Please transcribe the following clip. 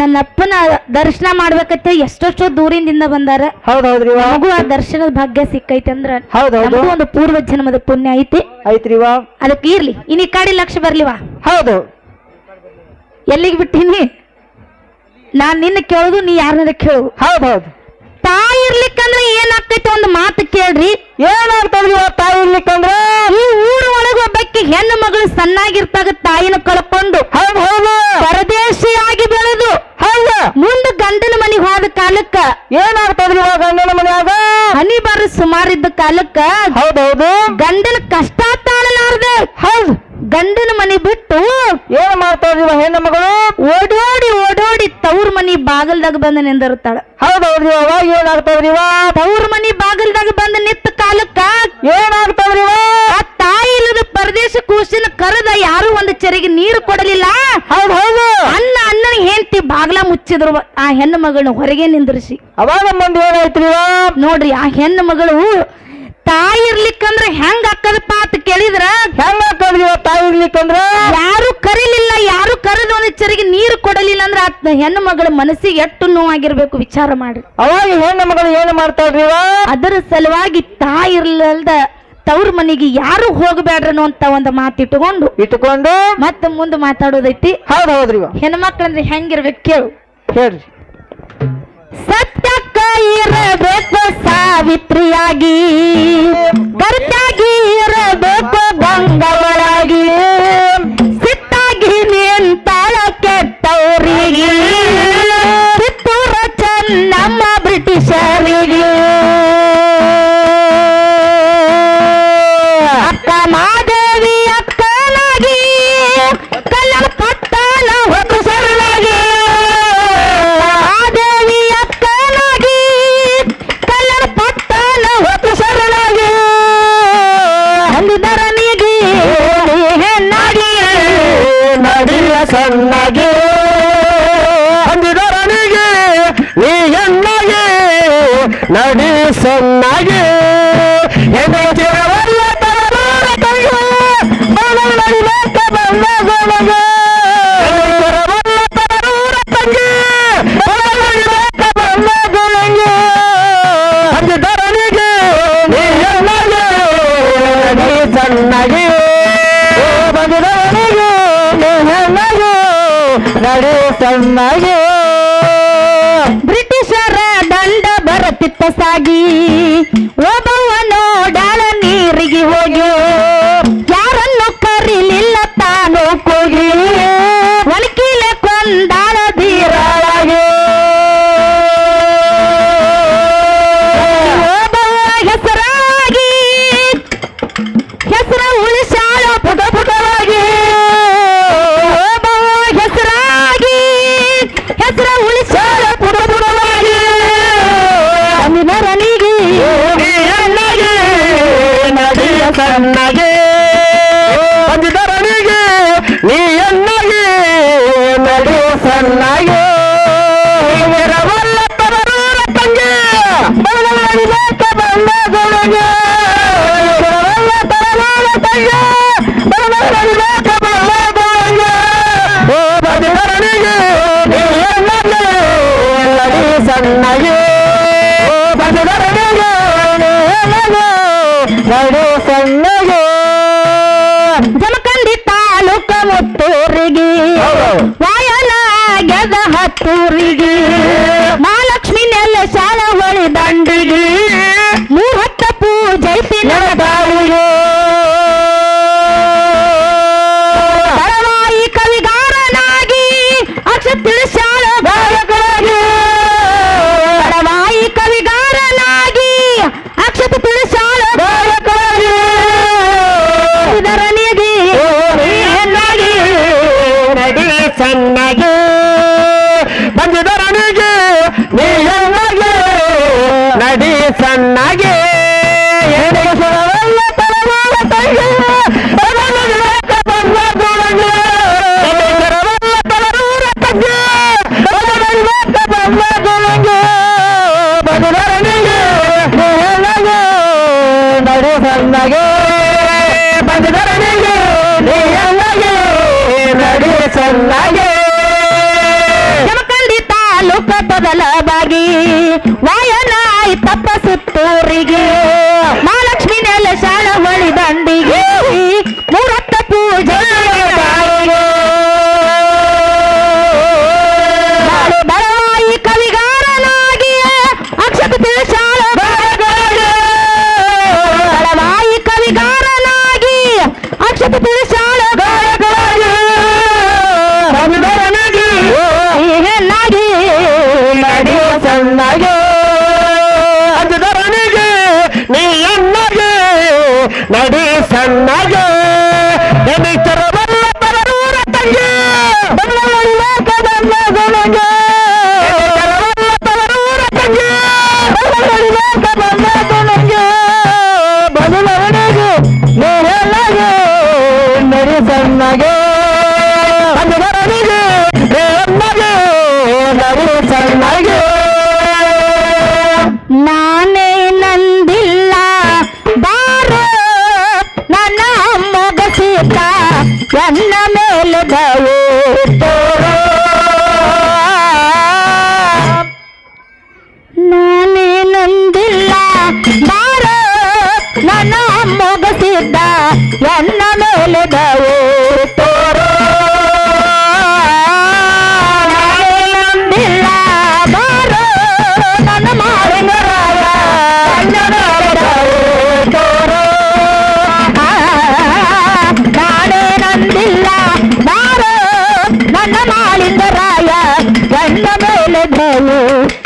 ನನ್ನ ಅಪ್ಪನ ದರ್ಶನ ಮಾಡ್ಬೇಕತ್ತೆ ಎಷ್ಟೆಷ್ಟೋ ದೂರಿಂದ ಬಂದಾರ. ಹೌದ್ ಹೌದ್ರಿ ಇವ ಆ ದರ್ಶನದ ಭಾಗ್ಯ ಸಿಕ್ಕೈತೆ ಅಂದ್ರ ಹೌದ್ ಒಂದು ಪೂರ್ವ ಜನ್ಮದ ಪುಣ್ಯ ಐತಿ. ಐತ್ರಿ ವಾ. ಅದಕ್ಕೆ ಇರ್ಲಿ. ಇನ್ ಈ ಕಾಡಿ ಲಕ್ಷ ಬರ್ಲಿವಾ ಹೌದು. ಎಲ್ಲಿಗೆ ಬಿಟ್ಟಿನಿ? ನಾನ್ ನಿನ್ನ ಕೇಳುದು ನೀ ಯಾರನ್ನ ಕೇಳುದು? ಹೌದೌದು. ಹೌದು ತಾಯಿ ಇರ್ಲಿಕ್ಕಂದ್ರ ಏನಾಗ್ತೈತಿ ಒಂದು ಮಾತು ಕೇಳ್ರಿ. ಏನಾಗ್ತದ್ರಿ ತಾಯಿ ಇರ್ಲಿಕ್ಕಂದ್ರ? ಈ ಊರ ಒಳಗ ಒಬ್ಬಕ್ಕೆ ಹೆಣ್ಣು ಮಗಳು ಸಣ್ಣಾಗಿರ್ತಾಗ ತಾಯಿನ ಕಳ್ಕೊಂಡು. ಹೌದು ಹೌದು ಪರದೇಶಿಯಾಗಿ ಬೆಳೆದು ಹೌದ ಮುಂದ ಗಂಡನ ಮನೆಗೆ ಹೋದ ಕಾಲಕ್ಕ ಏನಾಗ್ತದ್ರಿ ಇವಾಗ ಗಂಡನ ಮನ್ಯಾಗ? ಹನಿ ಬಾರ ಸುಮಾರಿದ್ದ ಕಾಲಕ್ಕ. ಹೌದೌದು. ಹೌದು ಗಂಡನ ಕಷ್ಟ ತಾಳಲಾರ್ದೆ. ಹೌದು. ಗಂಡನ ಮನೆ ಬಿಟ್ಟು ಏನ್ ಮಾಡ್ತಾವ್ರಿ ಇವ ಹೆಣ್ಣು ಮಗಳು? ಓಡೋಡಿ ಓಡೋಡಿ ತವ್ರ ಮನಿ ಬಾಗಲ್ದಾಗ ಬಂದ ನಿಂದಿರ್ತಾಳ. ಹೌದೌದ್ರಿ ಅವಾಗ ಏನಾಗ್ತದ್ರಿ ಇವ? ತವ್ರ ಮನಿ ಬಾಗಲ್ದಾಗ ಬಂದ ನಿಂತ ಕಾಲಕ್ಕ ಏನಾಗ್ತದ್ರಿ ಇವ ಆ ತಾಯಿ ಇಲ್ಲದ ಪರದೇಶ ಕೂಸಿನ ಕರೆದ ಯಾರು ಒಂದು ಚೆರಿಗೆ ನೀರು ಕೊಡಲಿಲ್ಲ ಹೌದ್ ಹೌದು ಅನ್ನ ಅಣ್ಣನ ಹೆಂಡತಿ ಮುಚ್ಚಿದ್ರು ಆ ಹೆಣ್ಣು ಮಗಳನ್ನ ಹೊರಗೆ ನಿಂದ್ರಿಸಿ. ಅವಾಗ ಮಂದಿ ಏನಾಯ್ತ್ರಿ ಇವ ನೋಡ್ರಿ ಆ ಹೆಣ್ಣು ಮಗಳು ತಾಯಿ ಇರ್ಲಿಕ್ಕಂದ್ರ ಹೆಂಗ್ ಹಾಕದಪ್ಪ ಅಂತ ಕೇಳಿದ್ರ? ಹೆಂಗ್ ಇವ ತಾಯಿ ಇರ್ಲಿಕ್ಕಂದ್ರ? ಯಾರು ಕರೀಲಿಲ್ಲ ಯಾರು ಕರೆದ ಒಂದು ಚೆರಿಗೆ ನೀರು ಕೊಡಲಿಲ್ಲ ಅಂದ್ರೆ ಆ ಹೆಣ್ಣು ಮಗಳ ಮನಸ್ಸಿಗೆ ಎಷ್ಟು ನೋವಾಗಿರ್ಬೇಕು ವಿಚಾರ ಮಾಡ್ರಿ. ಅವಾಗ ಹೆಣ್ಣು ಮಗಳು ಏನು ಮಾಡ್ತಾಳ್ರಿ ಅದರ ಸಲುವಾಗಿ ತಾಯಿ ಇರ್ಲಿಲ್ಲದ ತವ್ರ ಮನೆಗೆ ಯಾರು ಹೋಗಬೇಡ್ರಿ ಅಂತ ಒಂದು ಮಾತಿಟ್ಟುಕೊಂಡು ಇಟ್ಟುಕೊಂಡು ಮತ್ತೆ ಮುಂದೆ ಮಾತಾಡೋದೈತಿ. ಹೌದ್ ಹೌದ್ರಿ ಹೆಣ್ಮಕ್ಳಂದ್ರೆ ಹೆಂಗಿರ್ಬೇಕು ಕೇಳು. ಹೇಳ್ರಿ. ಸತ್ಯಕ್ಕ ಇರಬೇಕು ಸಾವಿತ್ರಿಯಾಗಿ ಕರ್ತಾಗಿ ಇರಬೇಕು ಗಂಗವಳಾಗಿ ಹಂದಿದರನಿಗೆ ಹೆಣ್ಣಾಗಿ ನಡಿಯ ಸಣ್ಣಗೆ ಅಂದಿದರನಿಗೆ ನೀ ಹೆಣ್ಣಗೆ ನಡಿ ಸಣ್ಣಗೆ ಸಣ್ಣಗೆ ಬಂದಿದವನಿಗೆ ನೀ ಹೆಣ್ಣಗೆ ನಡಿ ಸಣ್ಣಗೆ ಬ್ರಿಟಿಷರ ದಂಡ ಬರತಿತ್ತ ಸಾಗಿ. ನಡಿ ಸಣ್ಣಗೆ. ಜಮಖಂಡಿ ತಾಲೂಕ ಮುತ್ತೂರಿಗೆ. ವಾಯನಾಗ್ಯದ ಹತ್ತೂರಿಗೆ. ಬಂದಿದರನಿಗೆ ನೀ ಹೆಣ್ಣಗೆ ನಡಿ ಸಣ್ಣಗೆ ಎಡೆಗೆ ಸ್ವರವಲ್ಲ ತಲವಾರ ತಂಗೆ ಬದಲಾಗಬೇಕ ಬಂದ ಗುಣಗೆ ಎಡೆಗರವಲ್ಲ ತಲರೂರ ತಂಗೆ ಬದಲಾಗಬೇಕ ಬಂದ ಗುಣಗೆ ಬಂದಿದರನಿಗೆ ನೀ ಹೆಣ್ಣಗೆ ನಡಿ ಸಣ್ಣಗೆ ಬದಲವಾಗಿ ವಾಯನಾಯಿ ತಪ್ಪ ಸುತ್ತೂರಿಗೆ ನಡಿ ಸಣ್ಣಗೆ ছেড়ে দাও I know.